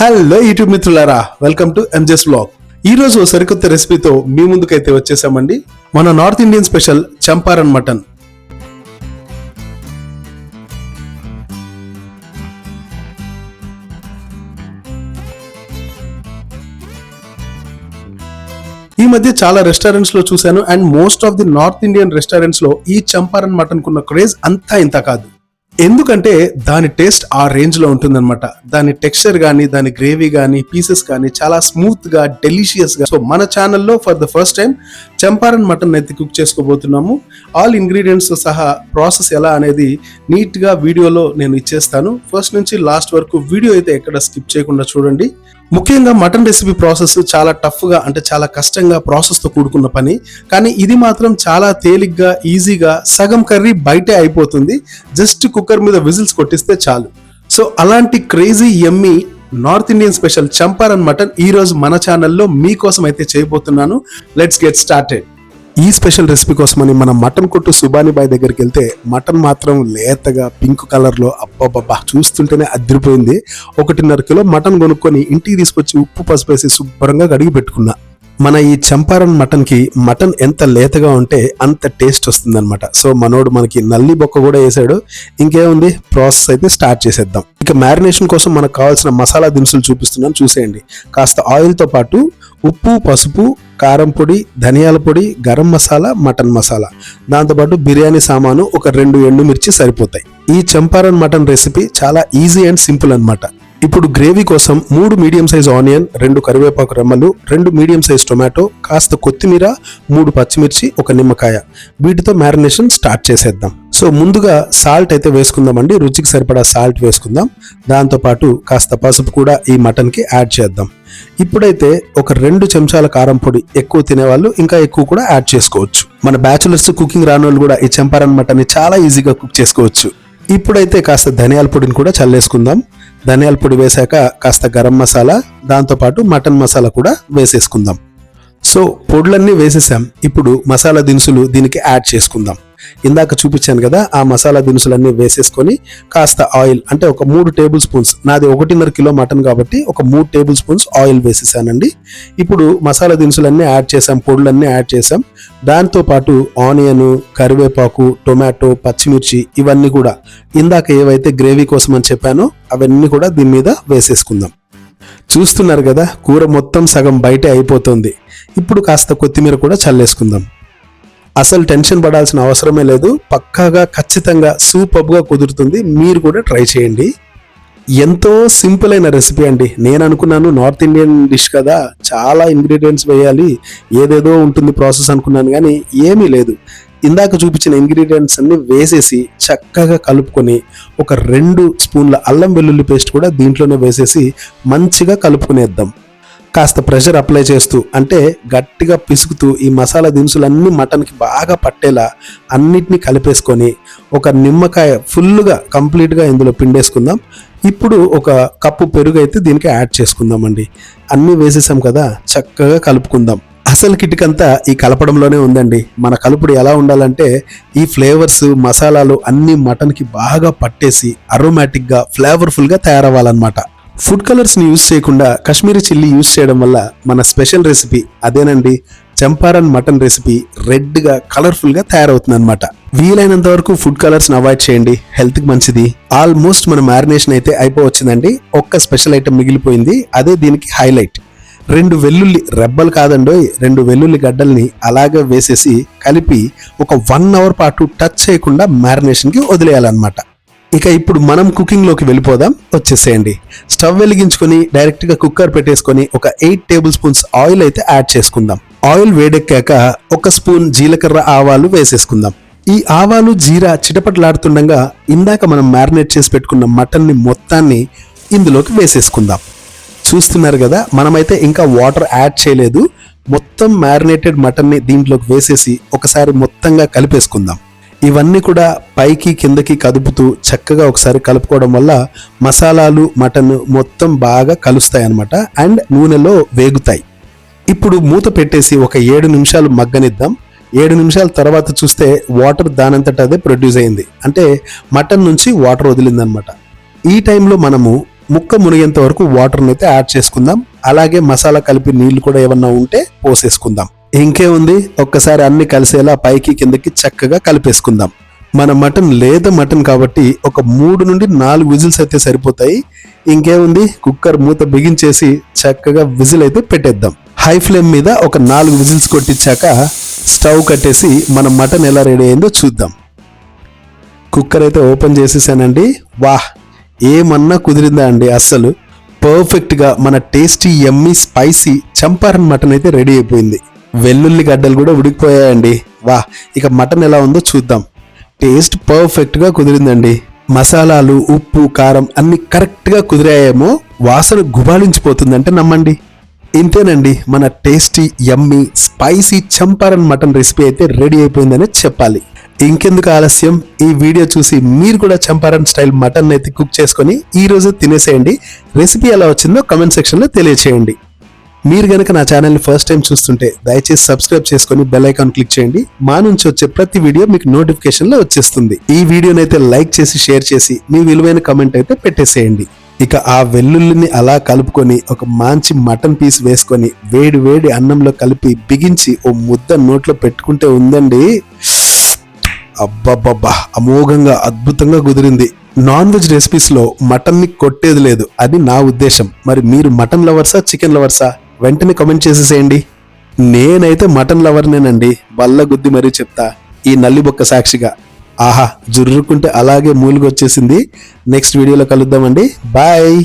Hello YouTube మిత్రులారా welcome to MJ's blog. ఈ రోజు ఓ సరికొత్త రెసిపీతో మీ ముందుకైతే వచ్చేసామండి. మన north Indian special Champaran mutton. ఈ మధ్య చాలా రెస్టారెంట్స్లో చూశాను and most of the north Indian రెస్టారెంట్స్లో ఈ చంపారన్ మటన్ కున్న క్రేజ్ అంతా ఇంత కాదు. ఎందుకంటే దాని టేస్ట్ ఆ రేంజ్లో ఉంటుందన్నమాట. దాని టెక్స్చర్ కానీ దాని గ్రేవీ కానీ పీసెస్ కానీ చాలా స్మూత్గా డెలిషియస్గా సో మన ఛానల్లో for the first time Champaran mutton అయితే కుక్ చేసుకోబోతున్నాము. ఆల్ ఇంగ్రీడియంట్స్ సహా ప్రాసెస్ ఎలా అనేది నీట్గా వీడియోలో నేను ఇచ్చేస్తాను. ఫస్ట్ నుంచి లాస్ట్ వరకు వీడియో అయితే ఎక్కడ స్కిప్ చేయకుండా చూడండి. ముఖ్యంగా మటన్ రెసిపీ ప్రాసెస్ చాలా టఫ్గా అంటే చాలా కష్టంగా ప్రాసెస్తో కూడుకున్న పని. కానీ ఇది మాత్రం చాలా తేలిగ్గా ఈజీగా సగం కర్రీ బయటే అయిపోతుంది. జస్ట్ కుక్కర్ మీద విజిల్స్ కొట్టిస్తే చాలు. సో అలాంటి crazy yummy north Indian special Champaran mutton ఈ రోజు మన ఛానల్లో మీకోసం అయితే చేయబోతున్నాను. లెట్స్ గెట్ స్టార్టెడ్ ఈ స్పెషల్ రెసిపీ కోసమని మనం మటన్ కొట్టు సుబాని బాయ్ దగ్గరికి వెళ్తే మటన్ మాత్రం లేతగా పింక్ కలర్లో అబ్బాబ్బా అబ్బబ్బబ్బా చూస్తుంటేనే అదిరిపోయింది. ఒకటిన్నర కిలో మటన్ కొనుక్కొని ఇంటికి తీసుకొచ్చి ఉప్పు పసుపు వేసి శుభ్రంగా కడిగి పెట్టుకున్నా. మన ఈ చంపారన్ మటన్కి మటన్ ఎంత లేతగా ఉంటే అంత టేస్ట్ వస్తుందన్నమాట. సో మనోడు మనకి నల్లి బొక్క కూడా వేసాడు. ఇంకేముంది? ప్రాసెస్ అయితే స్టార్ట్ చేసేద్దాం. ఇక మ్యారినేషన్ కోసం మనకు కావాల్సిన మసాలా దినుసులు చూపిస్తున్నాను. చూసేయండి. కాస్త ఆయిల్తో పాటు ఉప్పు పసుపు కారం పొడి ధనియాల పొడి గరం మసాలా మటన్ మసాలా. దాంతోపాటు బిర్యానీ సామాను ఒక రెండు ఎండుమిర్చి సరిపోతాయి. ఈ చంపారన్ మటన్ రెసిపీ చాలా ఈజీ అండ్ సింపుల్ అనమాట ఇప్పుడు గ్రేవీ కోసం మూడు మీడియం సైజ్ ఆనియన్ రెండు కరివేపాకు రెమ్మలు రెండు మీడియం సైజ్ టొమాటో కాస్త కొత్తిమీర మూడు పచ్చిమిర్చి ఒక నిమ్మకాయ. వీటితో మ్యారినేషన్ స్టార్ట్ చేసేద్దాం. సో ముందుగా సాల్ట్ అయితే వేసుకుందామండి. రుచికి సరిపడా సాల్ట్ వేసుకుందాం. దాంతోపాటు కాస్త పసుపు కూడా ఈ మటన్కి యాడ్ చేద్దాం. ఇప్పుడైతే ఒక రెండు చెంచాల కారం పొడి ఎక్కువ తినేవాళ్ళు ఇంకా ఎక్కువ కూడా యాడ్ చేసుకోవచ్చు. మన బ్యాచులర్స్ కుకింగ్ రానోళ్ళు కూడా ఈ చెంపారన్ మటన్ని చాలా ఈజీగా కుక్ చేసుకోవచ్చు. ఇప్పుడైతే కాస్త ధనియాల పొడిని కూడా చల్లేసుకుందాం. ధనియాల పొడి వేశాక కాస్త గరం మసాలా దాంతోపాటు మటన్ మసాలా కూడా వేసేసుకుందాం. సో పొడులన్నీ వేసేసాం. ఇప్పుడు మసాలా దినుసులు దీనికి యాడ్ చేసుకుందాం. ఇందాక చూపించాను కదా ఆ మసాలా దినుసులన్నీ వేసేసుకొని కాస్త ఆయిల్ అంటే ఒక మూడు టేబుల్ స్పూన్స్ నాది ఒకటిన్నర కిలో మటన్ కాబట్టి ఒక మూడు టేబుల్ స్పూన్స్ ఆయిల్ వేసేసానండి. ఇప్పుడు మసాలా దినుసులన్నీ యాడ్ చేసాం పొడులన్నీ యాడ్ చేసాం దాంతో పాటు ఆనియన్ కరివేపాకు టొమాటో పచ్చిమిర్చి ఇవన్నీ కూడా ఇందాక ఏవైతే గ్రేవీ కోసం అని చెప్పానో అవన్నీ కూడా దీని మీద వేసేసుకుందాం. చూస్తున్నారు కదా కూర మొత్తం సగం బయటే అయిపోతుంది. ఇప్పుడు కాస్త కొత్తిమీర కూడా చల్లేసుకుందాం. అసలు టెన్షన్ పడాల్సిన అవసరమే లేదు. పక్కాగా ఖచ్చితంగా సూపర్గా కుదురుతుంది. మీరు కూడా ట్రై చేయండి. ఎంతో సింపుల్ అయిన రెసిపీ అండి. నేను అనుకున్నాను నార్త్ ఇండియన్ డిష్ కదా చాలా ఇంగ్రీడియంట్స్ వేయాలి. ఏదేదో ఉంటుంది ప్రాసెస్ అనుకున్నాను కానీ ఏమీ లేదు. ఇందాక చూపించిన ఇంగ్రీడియంట్స్ అన్ని వేసేసి చక్కగా కలుపుకొని ఒక రెండు స్పూన్ల అల్లం వెల్లుల్లి పేస్ట్ కూడా దీంట్లోనే వేసేసి మంచిగా కలుపుకునేద్దాం. కాస్త ప్రెషర్ అప్లై చేస్తూ అంటే గట్టిగా పిసుకుతూ ఈ మసాలా దినుసులన్నీ మటన్కి బాగా పట్టేలా అన్నిటినీ కలిపేసుకొని ఒక నిమ్మకాయ ఫుల్గా కంప్లీట్గా ఇందులో పిండేసుకుందాం. ఇప్పుడు ఒక కప్పు పెరుగు అయితే దీనికి యాడ్ చేసుకుందామండి. అన్నీ వేసేసాం కదా చక్కగా కలుపుకుందాం. అసలు కిటికంతా ఈ కలపడంలోనే ఉందండి. మన కలుపుడు ఎలా ఉండాలంటే ఈ ఫ్లేవర్స్ మసాలాలు అన్ని మటన్కి బాగా పట్టేసి అరోమాటిక్గా ఫ్లేవర్ఫుల్గా తయారవ్వాలన్నమాట. ఫుడ్ కలర్స్ని యూజ్ చేయకుండా కాశ్మీరీ చిల్లీ యూజ్ చేయడం వల్ల మన స్పెషల్ రెసిపీ అదేనండి చంపారన్ మటన్ రెసిపీ రెడ్గా కలర్ఫుల్గా తయారవుతుంది అనమాట వీలైనంత వరకు ఫుడ్ కలర్స్ని అవాయిడ్ చేయండి. హెల్త్కి మంచిది. ఆల్మోస్ట్ మన మ్యారినేషన్ అయితే అయిపోవచ్చిందండి. ఒక్క స్పెషల్ ఐటెం మిగిలిపోయింది. అదే దీనికి హైలైట్. రెండు వెల్లుల్లి రెబ్బలు కాదండోయ్ రెండు వెల్లుల్లి గడ్డల్ని అలాగే వేసేసి కలిపి ఒక వన్ అవర్ పాటు టచ్ చేయకుండా మ్యారినేషన్కి వదిలేయాలన్నమాట. ఇక ఇప్పుడు మనం కుకింగ్లోకి వెళ్ళిపోదాం. వచ్చేసేయండి. స్టవ్ వెలిగించుకొని డైరెక్ట్గా కుక్కర్ పెట్టేసుకొని ఒక ఎయిట్ టేబుల్ స్పూన్స్ ఆయిల్ అయితే యాడ్ చేసుకుందాం. ఆయిల్ వేడెక్కాక ఒక స్పూన్ జీలకర్ర ఆవాలు వేసేసుకుందాం. ఈ ఆవాలు జీరా చిటపటలాడుతుండగా ఇందాక మనం మ్యారినేట్ చేసి పెట్టుకున్న మటన్ని మొత్తాన్ని ఇందులోకి వేసేసుకుందాం. చూస్తున్నారు కదా మనమైతే ఇంకా వాటర్ యాడ్ చేయలేదు. మొత్తం మ్యారినేటెడ్ మటన్ని దీంట్లోకి వేసేసి ఒకసారి మొత్తంగా కలిపేసుకుందాం. ఇవన్నీ కూడా పైకి కిందకి కదుపుతూ చక్కగా ఒకసారి కలుపుకోవడం వల్ల మసాలాలు మటన్ మొత్తం బాగా కలుస్తాయి అన్నమాట అండ్ నూనెలో వేగుతాయి. ఇప్పుడు మూత పెట్టేసి ఒక ఏడు నిమిషాలు మగ్గనిద్దాం. ఏడు నిమిషాల తర్వాత చూస్తే వాటర్ దానంతట అదే ప్రొడ్యూస్ అయింది. అంటే మటన్ నుంచి వాటర్ వదిలిందనమాట ఈ టైంలో మనము ముక్క మునిగేంత వరకు వాటర్ని అయితే యాడ్ చేసుకుందాం. అలాగే మసాలా కలిపి నీళ్ళు కూడా ఏమన్నా ఉంటే పోసేసుకుందాం. ఇంకేముంది ఒక్కసారి అన్ని కలిసేలా పైకి కిందకి చక్కగా కలిపేసుకుందాం. మన మటన్ లేత మటన్ కాబట్టి ఒక మూడు నుండి నాలుగు విజిల్స్ అయితే సరిపోతాయి. ఇంకేముంది కుక్కర్ మూత బిగించేసి చక్కగా విజిల్ అయితే పెట్టేద్దాం. హై ఫ్లేమ్ మీద ఒక నాలుగు విజిల్స్ కొట్టించాక స్టవ్ కట్టేసి మన మటన్ ఎలా రెడీ అయిందో చూద్దాం. కుక్కర్ అయితే ఓపెన్ చేసేసానండి. వాహ్ ఏమన్నా కుదిరిందా అండి అస్సలు. పర్ఫెక్ట్గా మన tasty yummy spicy Champaran mutton అయితే రెడీ అయిపోయింది. వెల్లుల్లి గడ్డలు కూడా ఉడికిపోయాయండి. వా ఇక మటన్ ఎలా ఉందో చూద్దాం. టేస్ట్ పర్ఫెక్ట్గా కుదిరిందండి. మసాలాలు ఉప్పు కారం అన్ని కరెక్ట్గా కుదిరాయేమో వాసన గుబాళించిపోతుందంటే నమ్మండి. ఇంతేనండి మన tasty yummy spicy Champaran mutton recipe అయితే రెడీ అయిపోయిందని చెప్పాలి. ఇంకెందుకు ఆలస్యం? ఈ వీడియో చూసి మీరు కూడా చంపారన్ స్టైల్ మటన్ అయితే కుక్ చేసుకొని ఈరోజు తినేసేయండి. రెసిపీ ఎలా వచ్చిందో కమెంట్ సెక్షన్లో తెలియచేయండి. మీరు గనక నా ఛానల్ని ఫస్ట్ టైం చూస్తుంటే దయచేసి సబ్స్క్రైబ్ చేసుకొని బెల్ ఐకాన్ క్లిక్ చేయండి. మా నుంచి వచ్చే ప్రతి వీడియో మీకు నోటిఫికేషన్లో వచ్చేస్తుంది. ఈ వీడియోనైతే అయితే లైక్ చేసి షేర్ చేసి మీ విలువైన కమెంట్ అయితే పెట్టేసేయండి. ఇక ఆ వెల్లుల్లిని అలా కలుపుకొని ఒక మంచి మటన్ పీస్ వేసుకొని వేడి వేడి అన్నంలో కలిపి బిగించి ఓ ముద్ద నోట్లో పెట్టుకుంటే ఉందండి. అబ్బబ్బబ్బా అమోఘంగా అద్భుతంగా కుదిరింది. నాన్ వెజ్ రెసిపీస్లో మటన్ని కొట్టేది లేదు. అది నా ఉద్దేశం. మరి మీరు మటన్ లవర్సా చికెన్ లవర్సా వెంటనే కమెంట్ చేసేసేయండి. నేనైతే మటన్ లవర్నేనండి. బల్ల గుద్ది మరీ చెప్తా. ఈ నల్లిబొక్క సాక్షిగా. ఆహా జుర్రుకుంటే అలాగే మూలుగొచ్చేసింది. నెక్స్ట్ వీడియోలో కలుద్దామండి. బాయ్.